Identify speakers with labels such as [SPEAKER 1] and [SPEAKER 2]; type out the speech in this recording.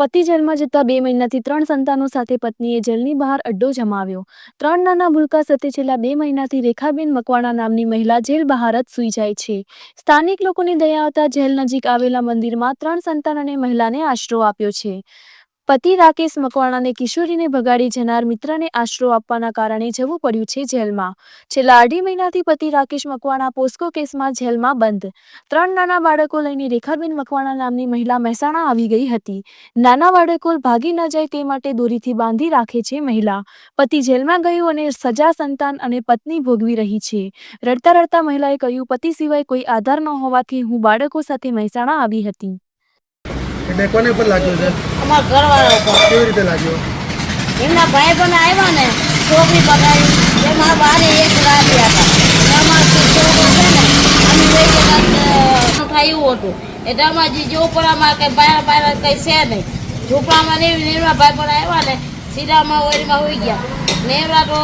[SPEAKER 1] પતિ જેલમાં જતા બે મહિનાથી ત્રણ સંતાનો સાથે પત્નીએ જેલની બહાર અડ્ડો જમાવ્યો. ત્રણ નાના ભૂલકા સાથે છેલ્લા બે મહિનાથી રેખાબેન મકવાણા નામની મહિલા જેલ બહાર જ સૂઈ જાય છે. સ્થાનિક લોકોની દયા આવતા જેલ નજીક આવેલા મંદિરમાં ત્રણ સંતાન અને મહિલાને આશરો આપ્યો છે. પતિ રાકેશ મકવાણાને કિશોરીને ભગાડી જનાર મિત્રને આશરો આપવાના કારણે જવું પડ્યું છે જેલમાં. છેલ્લા અઢી મહિનાથી પતિ રાકેશ મકવાણા પોસ્કો કેસમાં જેલમાં બંધ. ત્રણ નાના બાળકો લઈને રેખાબેન મકવાણા નામની મહિલા મહેસાણા આવી ગઈ હતી. નાના બાળકો ભાગી ન જાય તે માટે દોરીથી બાંધી રાખે છે મહિલા. પતિ જેલમાં ગયું અને સજા, સંતાન અને પત્ની ભોગવી રહી છે. રડતા રડતા મહિલાએ કહ્યું, પતિ સિવાય કોઈ આધાર ન હોવાથી હું બાળકો સાથે મહેસાણા આવી હતી.
[SPEAKER 2] એટલે કોને પર લાગ્યો છે?
[SPEAKER 3] અમારા ઘરવાળા ઉપર.
[SPEAKER 2] કેવી રીતે લાગ્યો?
[SPEAKER 3] એમના ભાઈ પણ આવ્યા ને છોકરી પકડી એ મારા બારે એક લાગ્યા હતા. એમાં છોકરો છે ને અમે લઈ ગયા થાય એવું હતું. એટલે અમારા જીજો ઉપર અમારે કંઈ બાર બાર કંઈ છે નહીં. ઝૂંપડામાં ને એવી નેવરા ભાઈ પણ આવ્યા ને સીધામાં ઓરીમાં હોઈ ગયા. નેવરા તો